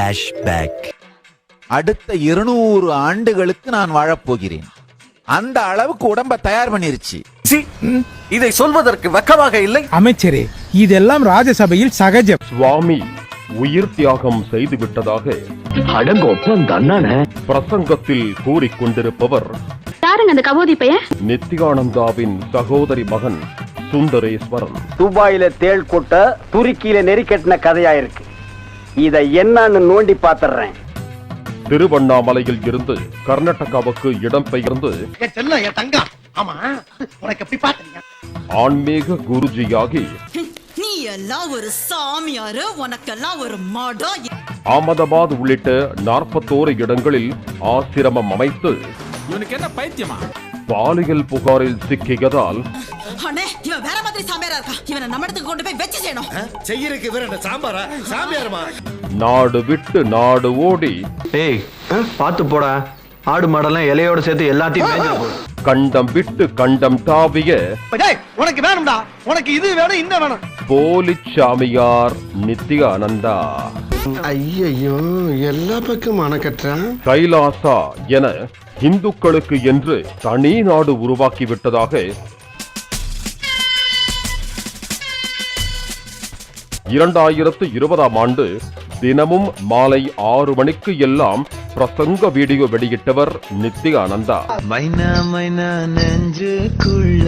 Flashback அடுத்த இருநூறு ஆண்டுகளுக்கு நான் வாழப்போகிறேன். அந்த அளவுக்கு உடம்ப தயார் பண்ணிருச்சு. இதை சொல்வதற்கு வெக்கமாக இல்லை. அமைச்சரே இதெல்லாம் ராஜசபையில் சகஜம். சுவாமி உயிர் தியாகம் செய்துவிட்டதாக அடங்கொப்பம் தன்னானே. பிரசங்கத்தில் கூறிக்கொண்டிருப்பவர் யாருங்க அந்த கபோதி பையன்? நித்யானந்தாவின் சகோதரி மகன் சுந்தரேஸ்வரன். துபாயில தேள் கொட்ட துருக்கியில நெறி கட்டின கதையா இருக்கு. இத என்னன்னு நோண்டி பாத்துறேன். திருவண்ணாமலையில் இருந்து கர்நாடகாவுக்கு இடம்பெயர்ந்து ஆன்மீக குருஜியாகி நீ எல்லாம் ஒரு சாமியாரு உனக்கெல்லாம் ஒரு மடம் அகமதாபாத் உள்ளிட்ட நாற்பத்தோரு இடங்களில் ஆசிரமம் அமைத்து இவனுக்கு என்ன பைத்தியமா? பாலியல் புகாரில் சிக்கியதால் மாதிரி சாமியாரா இருக்கா? இவனை நம்ம இடத்துக்கு கொண்டு போய் வச்சு செய்யணும். செய்யறதுக்கு வேற என்ன சாம்பாரா? சாமியாருமா? நாடு விட்டு நாடு ஓடி. டேய் பாத்து போடா. ஆடு மாடெல்லாம் இலையோட சேர்த்து எல்லாத்தையும் கண்டம் விட்டு கண்டம் தாவிய டேய் உனக்கு வேணும்டா. உனக்கு இது வேணும் இந்த வேணும். போலிச்சாமியார் நித்யானந்தா ஐயோ எல்லா பக்கம் அணக்கட்டுறான் கைலாசா என இந்துக்களுக்கு என்று தனி நாடு உருவாக்கிவிட்டதாக இரண்டாயிரத்து இருபதாம் ஆண்டு தினமும் மாலை ஆறு மணிக்கு எல்லாம் பிரசங்க வீடியோ வெளியிட்டவர் நித்யானந்தா. மைனா மைனா நெஞ்சுக்குள்ள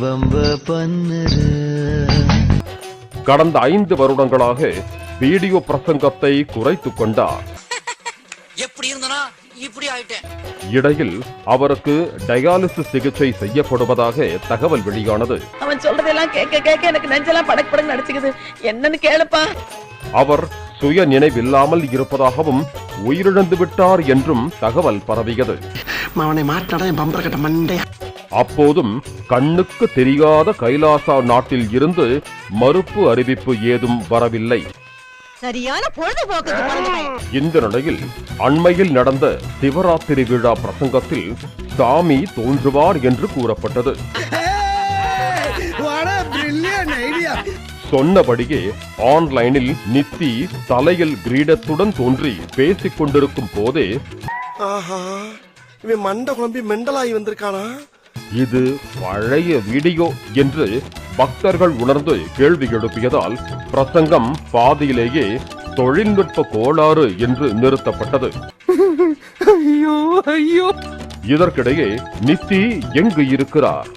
வம்ப பண்ணுற கடந்த ஐந்து வருடங்களாக வீடியோ பிரசங்கத்தை குறைத்துக் கொண்டார். எப்படி இருந்தனா? இப்படி ஆயிட்டேன் இடையில் அவருக்கு டயாலிசிஸ் சிகிச்சை செய்யப்படுவதாக தகவல் வெளியானது. அவன் சொல்றதெல்லாம் கேட்க கேட்க எனக்கு நெஞ்செல்லாம் படக் படக் நடிச்சுக்குது. என்னன்னு கேளுப்பா. அவர் சுய நினைவில்லாமல் இருப்பதாகவும் உயிரிழந்து விட்டார் என்றும் தகவல் பரவியது. அவனை மாட்டாடா என் பம்பர கட்ட மண்டையா அப்போதும் கண்ணுக்கு தெரியாத கைலாசா நாட்டில் இருந்து மறுப்பு அறிவிப்பு ஏதும் வரவில்லை. சரியான பொழுதுபோக்கு இந்த நிலையில் அண்மையில் நடந்த சிவராத்திரி விழா பிரசங்கத்தில் சாமி தோன்றுவார் என்று கூறப்பட்டது. சொன்னபடியே ஆன்லைனில் நித்தி தலையில் கிரீடத்துடன் தோன்றி பேசிக் கொண்டிருக்கும் போதே ஆஹா இவன் மண்டை குழம்பி மெண்டலாகி வந்திருக்கானா? இது பழைய வீடியோ என்று பக்தர்கள் உணர்ந்து கேள்வி எழுப்பியதால் பிரசங்கம் பாதியிலேயே தொழில்நுட்ப கோளாறு என்று நிறுத்தப்பட்டது. ஐயோ ஐயோ. இதற்கிடையே நித்தி எங்கு இருக்கிறார்?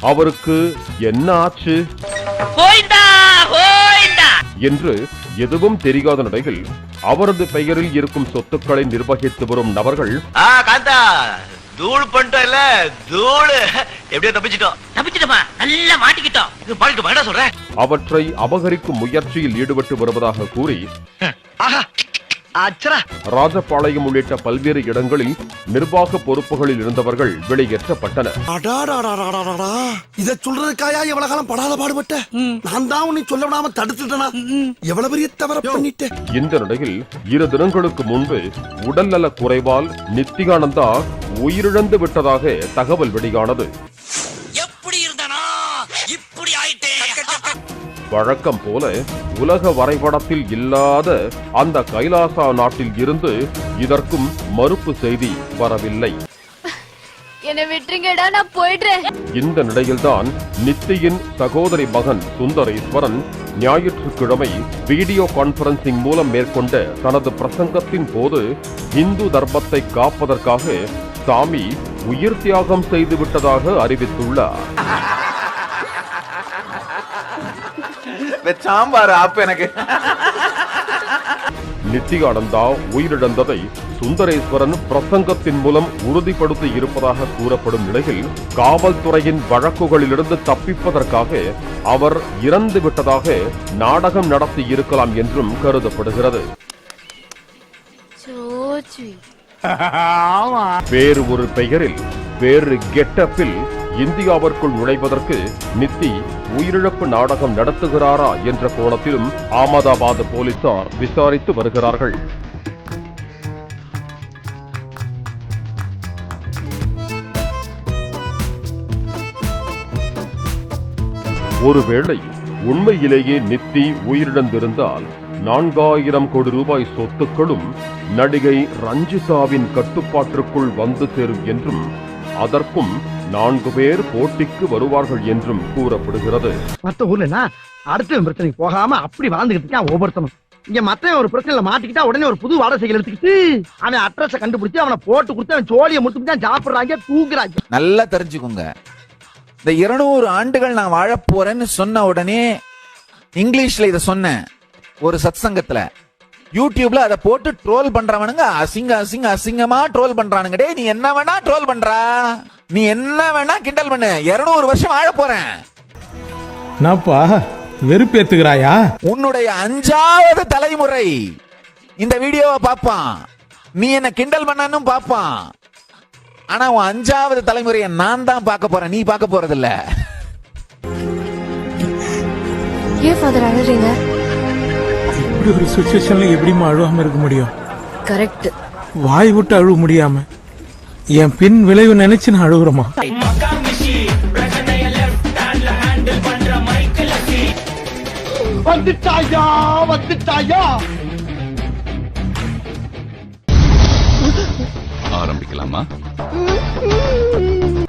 அவருக்கு என்ன ஆச்சு என்று எதுவும் தெரியாத நிலையில் அவரது பெயரில் இருக்கும் சொத்துக்களை நிர்வகித்து வரும் நபர்கள் தூள் பண்ணிட்டோம் இல்ல தூள். எப்படியோ தப்பிச்சிட்டோம். தப்பிச்சிட்டோமா? நல்லா மாட்டிக்கிட்டோம். இது பாடிட்டு என்ன சொல்ற அவற்றை அபகரிக்கும் முயற்சியில் ஈடுபட்டு வருவதாக கூறி ஆஹா. ராஜபாளையம் உள்ளிட்ட பல்வேறு இடங்களில் நிர்வாக பொறுப்புகளில் இருந்தவர்கள் வெளியேற்றப்பட்டனர். அடாடாடாடாடாடா. இத சொல்றதுக்காயா எவ்வளவு காலம் படாத பாடுபட்ட? நான் தான் உன்னை சொல்ல விடாம தடுத்துட்டனா? எவ்வளவு பெரிய தவற பண்ணிட்டேன்? இந்த நிலையில் இரு தினங்களுக்கு முன்பு உடல்நல குறைவால் நித்தியானந்தா உயிரிழந்து விட்டதாக தகவல் வெளியானது. வழக்கம் போல உலக வரைபடத்தில் இல்லாத அந்த கைலாசா நாட்டில் இருந்து இதற்கும் மறுப்பு செய்தி வரவில்லை. இந்த நிலையில்தான் நித்தியின் சகோதரி மகன் சுந்தரேஸ்வரன் ஞாயிற்றுக்கிழமை வீடியோ கான்பரன்சிங் மூலம் மேற்கொண்ட தனது பிரசங்கத்தின் போது இந்து தர்மத்தை காப்பதற்காக சாமி உயிர் தியாகம் செய்து விட்டதாக அறிவித்துள்ளார். சாம்பார் ஆப்பு எனக்கு. நித்தியானந்தா உயிரிழந்ததை சுந்தரேஸ்வரன் பிரசங்கத்தின் மூலம் உறுதிப்படுத்தி இருப்பதாக கூறப்படும் நிலையில் காவல்துறையின் வழக்குகளிலிருந்து தப்பிப்பதற்காக அவர் இறந்து விட்டதாக நாடகம் நடத்தி இருக்கலாம் என்றும் கருதப்படுகிறது. சோச்சி வேறு ஒரு பெயரில் வேறு கெட்டப்பில் இந்தியாவிற்குள் நுழைவதற்கு நித்தி உயிரிழப்பு நாடகம் நடத்துகிறாரா என்ற கோணத்திலும் அகமதாபாத் போலீசார் விசாரித்து வருகிறார்கள். ஒருவேளை உண்மையிலேயே நித்தி உயிரிழந்திருந்தால் நான்காயிரம் கோடி ரூபாய் சொத்துக்களும் நடிகை ரஞ்சிதாவின் கட்டுப்பாட்டிற்குள் வந்து சேரும் என்றும் அதற்கும் நான்கு பேர் போட்டிக்கு வருவார்கள் என்றும் கூறப்படுகிறது. மத்த ஊர்ல அடுத்த பிரச்சனைக்கு போகாம அப்படி வாழ்ந்துகிட்டு இருக்கான் ஒவ்வொருத்தனும். இங்க மத்த ஒரு பிரச்சனையில மாட்டிக்கிட்டா உடனே ஒரு புது வாடகை எடுத்துக்கிட்டு அவன் அட்ரஸ கண்டுபிடிச்சு அவனை போட்டு கொடுத்து அவன் சோழியை முடிச்சு தான் சாப்பிடுறாங்க தூக்குறாங்க நல்லா தெரிஞ்சுக்குங்க. இந்த இருநூறு ஆண்டுகள் நான் வாழப் போறேன்னு சொன்ன உடனே இங்கிலீஷ்ல இத சொன்னேன். ஒரு சத்சங்கத்துல. யூடியூப்ல அதை போட்டு ட்ரோல் பண்றவனுங்க அசிங்க அசிங்க அசிங்கமா ட்ரோல் பண்றானுங்க. டேய் நீ என்ன வேணா ட்ரோல் பண்றா. நீ என்ன வேணா கிண்டல் பண்ணு. இருநூறு வருஷம் வாழ போறேன். என்னப்பா வெறுப்பேத்துக்கிறாயா? உன்னுடைய அஞ்சாவது தலைமுறை. இந்த வீடியோவை பார்ப்பான். நீ என்ன கிண்டல் பண்ணனும் பார்ப்பான். ஆனா உன் அஞ்சாவது தலைமுறையை நான் தான் பார்க்க போறேன். நீ பார்க்க போறது இல்ல ஏன் ஃபாதர் அழறீங்க? இப்படி ஒரு சுச்சுவேஷன்ல எப்படிம்மா அழுவாம இருக்க முடியும்? கரெக்ட் வாய் விட்டு அழுவ முடியாம. என் பின் விளைவு நினைச்சு நான் அழுகுறேமா வந்துட்டாயா வந்துட்டாயா? ஆரம்பிக்கலாமா?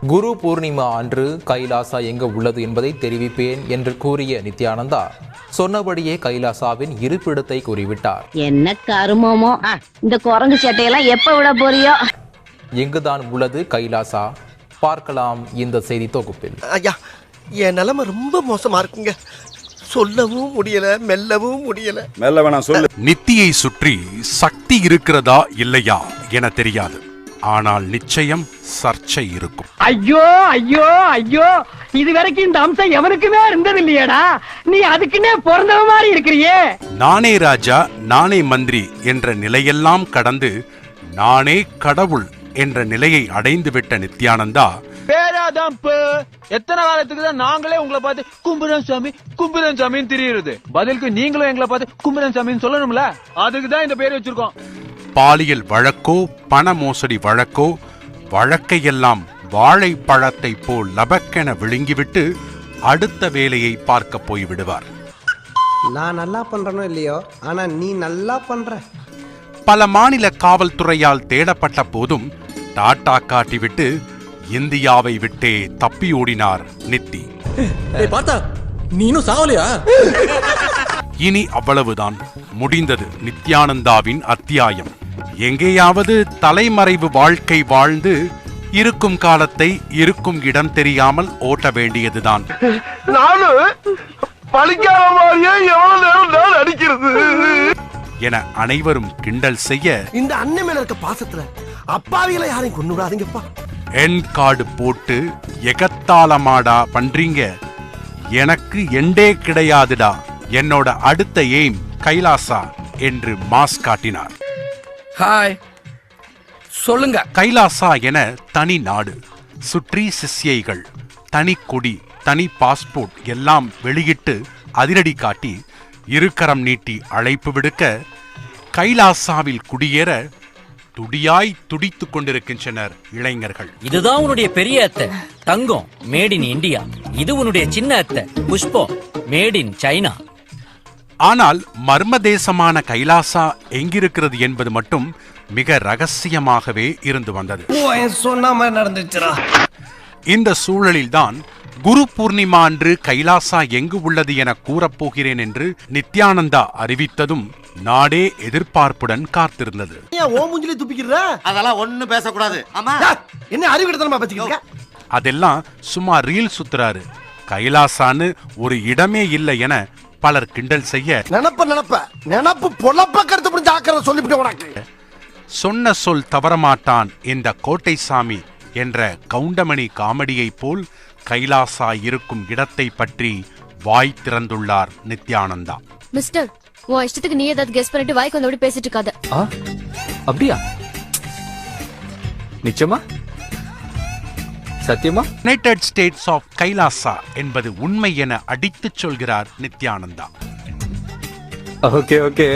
குரு பூர்ணிமா அன்று கைலாசா எங்க உள்ளது என்பதை தெரிவிப்பேன் என்று கூறிய நித்யானந்தா சொன்னபடியே கைலாசாவின் இருப்பிடத்தை கூறிவிட்டார். என்ன கருமமோ? இந்த குரங்கு சட்டையெல்லாம் எப்ப விட போறியோ? எங்குதான் உள்ளது கைலாசா? பார்க்கலாம் இந்த செய்தி தொகுப்பில். ஐயா என் நிலைமை ரொம்ப மோசமா இருக்குங்க. சொல்லவும் முடியல மெல்லவும் முடியல. மெல்ல வேணாம் சொல்லு. நித்தியை சுற்றி சக்தி இருக்கிறதா இல்லையா என தெரியாது. ஆனால் நிச்சயம் சர்ச்சை இருக்கும். ஐயோ ஐயோ ஐயோ. இது வரைக்கும் இந்த அம்சம் எவனுக்குமே இருந்தது இல்லையாடா நீ அதுக்குன்னே பிறந்தவ மாதிரி இருக்கிறியே. நானே ராஜா நானே மந்திரி என்ற நிலையெல்லாம் கடந்து நானே கடவுள் என்ற நிலையை அடைந்துவிட்ட நித்யானந்தா பேராதான் எத்தனை காலத்துக்கு தான் நாங்களே உங்களை பார்த்து கும்புரன் சாமி கும்புரன் சாமின்னு திரியுறது. பதிலுக்கு நீங்களும் எங்களை பார்த்து கும்புரன் சாமின்னு சொல்லணும்ல? அதுக்கு தான் இந்த பேர் வச்சிருக்கோம். பாலியல் வழக்கோ பண மோசடி வழக்கோ வழக்கையெல்லாம் வாழைப்பழத்தை போல் லபக்கென விழுங்கிவிட்டு அடுத்த வேலையை பார்க்க போய்விடுவார் நான் நல்லா பண்றனோ இல்லையோ? ஆனா நீ நல்லா பண்ற. பல மாநில காவல்துறையால் தேடப்பட்ட போதும் டாட்டா காட்டிவிட்டு இந்தியாவை விட்டே தப்பி ஓடினார் நித்தி. பார்த்தா? நீனும் சாவலையா? இனி அவ்வளவுதான். முடிந்தது நித்யானந்தாவின் அத்தியாயம். எங்கேயாவது தலைமறைவு வாழ்க்கை வாழ்ந்து இருக்கும் காலத்தை இருக்கும் இடம் தெரியாமல் ஓட்ட வேண்டியதுதான். என அனைவரும் கிண்டல் செய்ய இந்த அண்ணன் மேல இருக்க பாசத்துல அப்பாவிகளை யாரையும் கொண்டு விடாதீங்கப்பா என் கார்டு போட்டு எகத்தாளமாடா பண்றீங்க. எனக்கு எண்டே கிடையாதுடா. என்னோட அடுத்த எய்ம் கைலாசா என்று மாஸ் காட்டினார். ஹாய் சொல்லுங்க. கைலாசா என தனி நாடு சுற்றி சிஷ்யைகள் தனி கொடி தனி பாஸ்போர்ட் எல்லாம் வெளியிட்டு அதிரடி காட்டி இருக்கரம் நீட்டி அழைப்பு விடுக்க கைலாசாவில் குடியேற துடியாய் துடித்துக் கொண்டிருக்கின்றனர் இளைஞர்கள். இதுதான் உன்னுடைய பெரிய அத்தை தங்கம் மேட் இன் இந்தியா இது உன்னுடைய சின்ன அத்தை புஷ்பம் மேட் இன் சைனா ஆனால் மர்ம தேசமான கைலாசா எங்கிருக்கிறது என்பது மட்டும் மிக ரகசியமாகவே இருந்து வந்தது. இந்த சூழலில்தான் குரு பூர்ணிமா அன்று கைலாசா எங்கு உள்ளது என கூறப்போகிறேன் என்று நித்யானந்தா அறிவித்ததும் நாடே எதிர்பார்ப்புடன் காத்திருந்தது. அதெல்லாம் ஒண்ணு பேசக்கூடாது. என்ன அதெல்லாம் சும்மா ரீல் சுத்துறாரு. கைலாசான்னு ஒரு இடமே இல்லை என பலர் கிண்டல் செய்ய நினப்ப நினப்ப. நினப்பு பொழப்ப கருத்து புரிஞ்சு ஆக்கிறத சொல்லிவிட்டு உனக்கு. சொன்ன சொல் தவறமாட்டான் இந்த கோட்டை சாமி என்ற கவுண்டமணி காமெடியைப் போல் கைலாசா இருக்கும் இடத்தை பற்றி வாய் திறந்துள்ளார் நித்யானந்தா. மிஸ்டர் உன் இஷ்டத்துக்கு நீ ஏதாவது கெஸ் பண்ணிட்டு வாய்க்கு வந்தபடி பேசிட்டு இருக்காத. அப்படியா? நிச்சயமா? சத்தியமா? யுனைடெட் ஸ்டேட்ஸ் ஆஃப் கைலாசா என்பது உண்மை என அடித்துச் சொல்கிறார் நித்யானந்தா. Okay okay.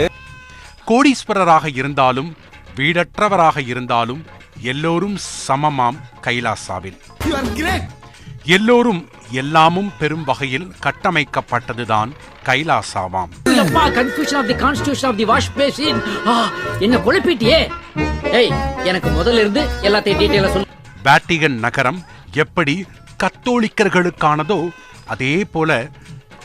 கோடீஸ்வரராக இருந்தாலும் வீடற்றவராக இருந்தாலும் எல்லோரும் சமமாம் கைலாசாவில். எல்லோரும் எல்லாமும் பெரும் வகையில் கட்டமைக்கப்பட்டதுதான் கைலாசாவாம். Confusion of the constitution of the wash basin என்ன குழப்பிட்டியே? ஏய் எனக்கு முதல்ல இருந்து எல்லாத்தையும் டீடைலா சொல்லு. வேட்டிகன் நகரம் எப்படி கத்தோலிக்கர்களுக்கானதோ அதே போல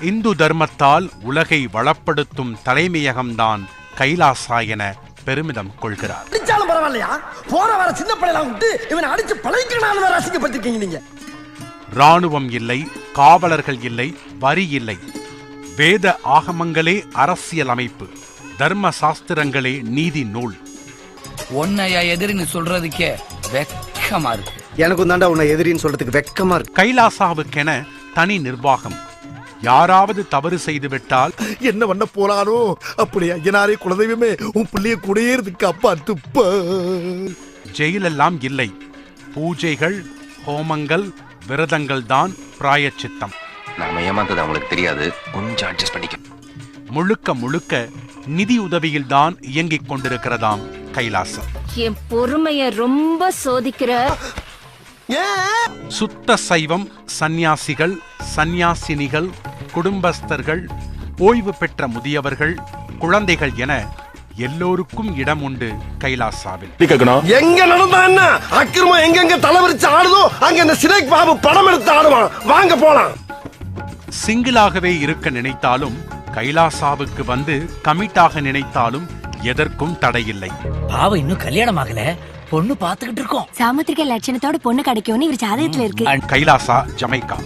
இந்து தர்மத்தால் உலகை வளப்படுத்தும் தலைமையகம்தான் கைலாசா என பெருமிதம் கொள்கிறார். அடிச்சாலும் பரவாயில்லையா? போற வர சின்ன பிள்ளைலாம் விட்டு இவனை அடிச்சு பழகிக்கணும் வேற அசிங்கப்பட்டிருக்கீங்க நீங்க. ராணுவம் இல்லை காவலர்கள் இல்லை வரி இல்லை. வேத ஆகமங்களே அரசியல் அமைப்பு தர்ம சாஸ்திரங்களே நீதி நூல். உன்னையா எதிரின்னு சொல்றதுக்கே வெக்கமா இருக்கு. எனக்கும் தாண்டா உன்னை எதிரின்னு சொல்றதுக்கு வெக்கமா இருக்கு. கைலாசாவுக்கென தனி நிர்வாகம். யாராவது தவறு செய்துவிட்டால் என்ன பண்ண போறானோ அப்படி ஐயனாரே குலதெய்வமே உன் பிள்ளைய குடியேறதுக்கு அப்பா துப்ப. ஜெயிலெல்லாம் இல்லை. பூஜைகள் ஹோமங்கள் விரதங்கள் தான் பிராயச்சித்தம். நாம ஏமாந்தது அவங்களுக்கு தெரியாது. கொஞ்சம் அட்ஜஸ்ட் பண்ணிக்க முழுக்க முழுக்க நிதி உதவியில்தான் இயங்கிக் கொண்டிருக்கிறதாம் கைலாசம். என் பொறுமைய ரொம்ப சோதிக்கிற சுத்த சைவம் சந்நியாசிகள் சந்நியாசினிகள் குடும்பஸ்தர்கள் ஓய்வு பெற்ற முதியவர்கள் குழந்தைகள் என எல்லோருக்கும் இடம் உண்டு கைலாசாவில். எங்க நடந்தா என்ன? எங்கெங்க தலைவரிச்சு ஆடுதோ அங்க இந்த சினேக் பாபு படம் எடுத்து ஆடுவான். வாங்க போலாம். சிங்கிளாகவே இருக்க நினைத்தாலும் கைலாசாவுக்கு வந்து கமிட்டாக நினைத்தாலும் எதற்கும் தடையில்லை. பாவம் இன்னும் கல்யாணம் ஆகல. பொண்ணு பாத்துக்கிட்டு இருக்கோம். சாமுத்திரிக லட்சணத்தோட பொண்ணு கிடைக்கும்னு இவர் ஜாதகத்துல இருக்கு. Kailasa Jamaica.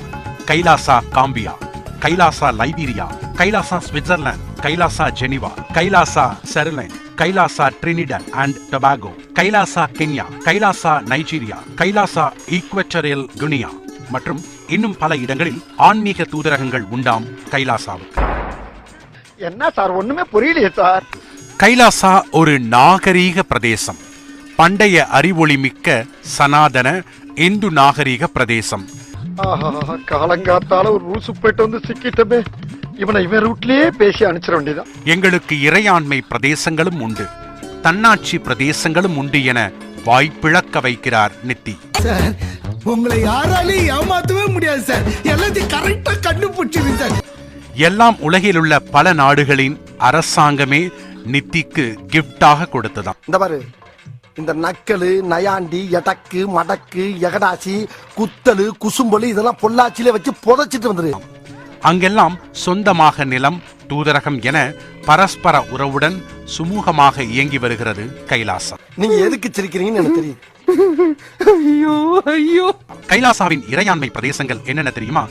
Kailasa Gambia. Kailasa Liberia. Kailasa Switzerland Kailasa Geneva. Kailasa செர்லைன். Kailasa Trinidad and Tobago. Kailasa Kenya. Kailasa Nigeria. Kailasa Equatorial Guinea. மற்றும் இன்னும் பல இடங்களில் ஆன்மீக தூதரகங்கள் உண்டாம் கைலாசாவுக்கு. என்ன சார் ஒண்ணுமே புரியலையே சார். கைலாசா ஒரு நாகரீக பிரதேசம். பண்டைய அறிவொளி மிக்க சனாதன இந்து நாகரீக பிரதேசம். ஆஹா காலங்காத்தால ஒரு ரூசு போயிட்டு வந்து சிக்கிட்டமே. இவனை இவன் ரூட்லயே பேசி அனுப்பிச்சிட வேண்டியதான் எங்களுக்கு இறையாண்மை பிரதேசங்களும் உண்டு. தன்னாட்சி பிரதேசங்களும் உண்டு என வாய்ப்பிழக்க வைக்கிறார் நித்தி. சார் உங்களை யாராலையும் ஏமாத்தவே முடியாது சார். எல்லாத்தையும் கரெக்டா கண்டுபிடிச்சிருங்க சார். எல்லாம் உலகிலுள்ள பல நாடுகளின் அரசாங்கமே நித்திக்கு கிஃப்டாக கொடுத்ததாம். இந்த பாரு இந்த நக்கலு நயாண்டி எடக்கு மடக்கு எகடாசி குத்தலு குசும்பலு இதெல்லாம் பொள்ளாச்சியில வச்சு புதைச்சிட்டு வந்துரு. அங்கெல்லாம் சொந்தமாக நிலம் தூதரகம் என பரஸ்பர உறவுடன் சுமூகமாக இயங்கி வருகிறது கைலாசம். நீங்க எதுக்கு சிரிக்கிறீங்கன்னு எனக்கு தெரியும். ஐயோ ஐயோ. கைலாசாவின் இறையாண்மை பிரதேசங்கள் என்னென்ன தெரியுமா?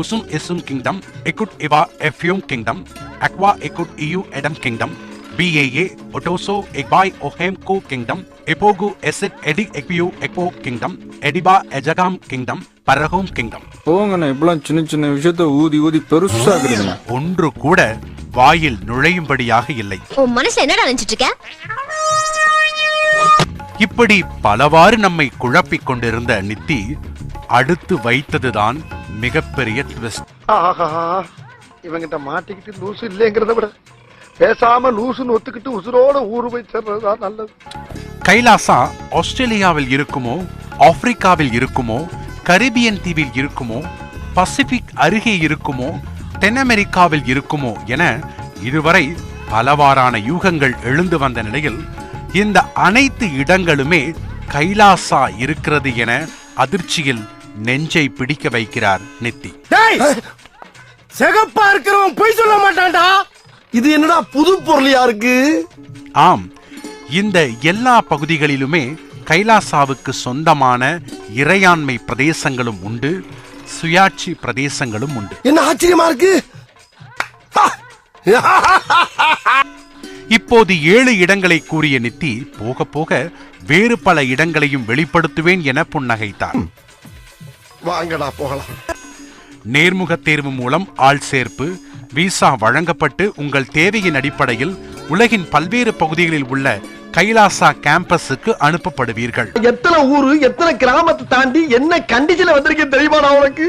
உசும் எசும் கிங்டம் எகுட் இவா எஃப்யூம் கிங்டம் அக்வா எகுட் இயு எடம் கிங்டம் பிஏஏ ஒட்டோசோ எக்பாய் கோ கிங்டம் எப்போகு எசெட் எடி எக்பியூ எக்போ கிங்டம் எடிபா எஜகாம் கிங்டம் பரஹோம் கிங்டம் போங்கண்ணா இப்பெல்லாம் சின்ன சின்ன விஷயத்த ஊதி ஊதி பெருசாக்குறீங்க ஒன்று கூட வாயில் நுழையும்படியாக இல்லை. உன் மனசு என்னடா நினைச்சிட்டு இருக்க? இப்படி பலவாறு நம்மை குழப்பிக் கொண்டிருந்த நித்தி அடுத்து வைத்ததுதான் மிகப்பெரிய ட்விஸ்ட் ஆஹா இவங்கிட்ட மாட்டிக்கிட்டு லூசு இல்லைங்கிறத விட. பேசாம லூசுன்னு ஒத்துக்கிட்டு உசுரோட ஊரு போய் சேர்றதுதான் நல்லது. கைலாசா ஆஸ்திரேலியாவில் இருக்குமோ ஆப்பிரிக்காவில் இருக்குமோ கரிபியன் தீவில் இருக்குமோ பசிபிக் அருகே இருக்குமோ தென் அமெரிக்காவில் இருக்குமோ என இதுவரை பலவாறான யூகங்கள் எழுந்து வந்த நிலையில் இந்த அனைத்து இடங்களுமே கைலாசா இருக்கிறது என அதிர்ச்சியில் நெஞ்சை பிடிக்க வைக்கிறார் நித்தி. சிகப்பா இருக்கிறவன் பொய் சொல்ல மாட்டான்டா! இது என்னடா புது பொருளியா இருக்கு? ஆம் இந்த எல்லா பகுதிகளிலுமே கைலாசாவுக்கு சொந்தமான இறையாண்மை பிரதேசங்களும் உண்டு சுயாட்சி பிரதேசங்களும் உண்டு. என்ன ஆச்சரியமா இருக்கு? இப்போது ஏழு இடங்களை கூறிய நித்தி போக போக வேறு பல இடங்களையும் வெளிப்படுத்துவேன் என புன்னகைத்தார் வாங்கடா போகலாம். நேர்முக தேர்வு மூலம் ஆள் சேர்ப்பு விசா வழங்கப்பட்டு உங்கள் தேவையின் அடிப்படையில் உலகின் பல்வேறு பகுதிகளில் உள்ள கைலாசா கேம்பஸுக்கு அனுப்பப்படுவீர்கள். எத்தனை ஊரு எத்தனை கிராமத்தை தாண்டி என்ன கண்டிஷன்ல வந்திருக்கேன் தெரியுமாடா உனக்கு?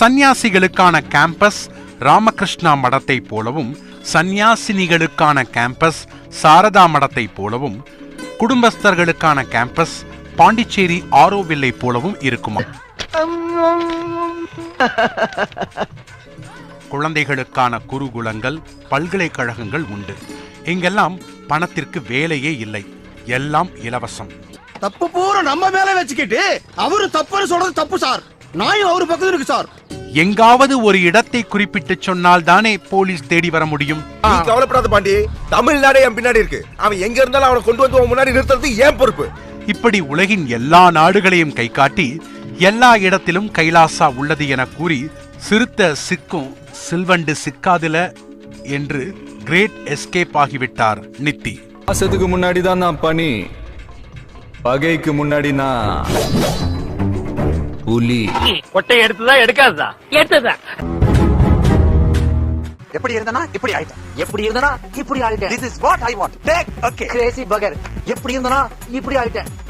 சந்நியாசிகளுக்கான கேம்பஸ் ராமகிருஷ்ணா மடத்தை போலவும் சந்நியாசினிகளுக்கான கேம்பஸ் சாரதா மடத்தை போலவும் குடும்பஸ்தர்களுக்கான கேம்பஸ் பாண்டிச்சேரி ஆரோவில்லை போலவும் இருக்குமா? குழந்தைகளுக்கான குருகுலங்கள் பல்கலைக்கழகங்கள் உண்டு. இங்கெல்லாம் பணத்திற்கு வேலையே இல்லை. எல்லாம் இலவசம். தப்பு பூரா நம்ம மேல வச்சுக்கிட்டு அவரு தப்புன்னு சொல்றது தப்பு சார். நாயும் அவரு பக்கத்துல இருக்கு சார். எங்காவது ஒரு இடத்தை குறிப்பிட்டு சொன்னால் தானே போலீஸ் தேடி வர முடியும்? நீ கவலைப்படாத பாண்டி. தமிழ்நாடே என் பின்னாடி இருக்கு. அவன் எங்க இருந்தாலும் அவனை கொண்டு வந்து உன் முன்னாடி நிறுத்துறது ஏன் பொறுப்பு. இப்படி உலகின் எல்லா நாடுகளையும் கை காட்டி எல்லா இடத்திலும் கைலாசா உள்ளது என கூறி சிறுத்த சிக்கும் சில்வண்டு சிக்காதுல என்று கிரேட் எஸ்கேப் ஆகிவிட்டார் நித்தி. மாசத்துக்கு முன்னாடி தான் நான் பனி பகைக்கு முன்னாடி நான் புலி. கொட்டை எடுத்ததா எடுக்காததா? எடுத்ததா. எப்படி இருந்தனா இப்படி ஆயிட்டேன். எப்படி இருந்தனா இப்படி ஆயிட்டேன். This is what I want take okay crazy பகர் எப்படி இருந்தனா இப்படி ஆயிட்டேன்.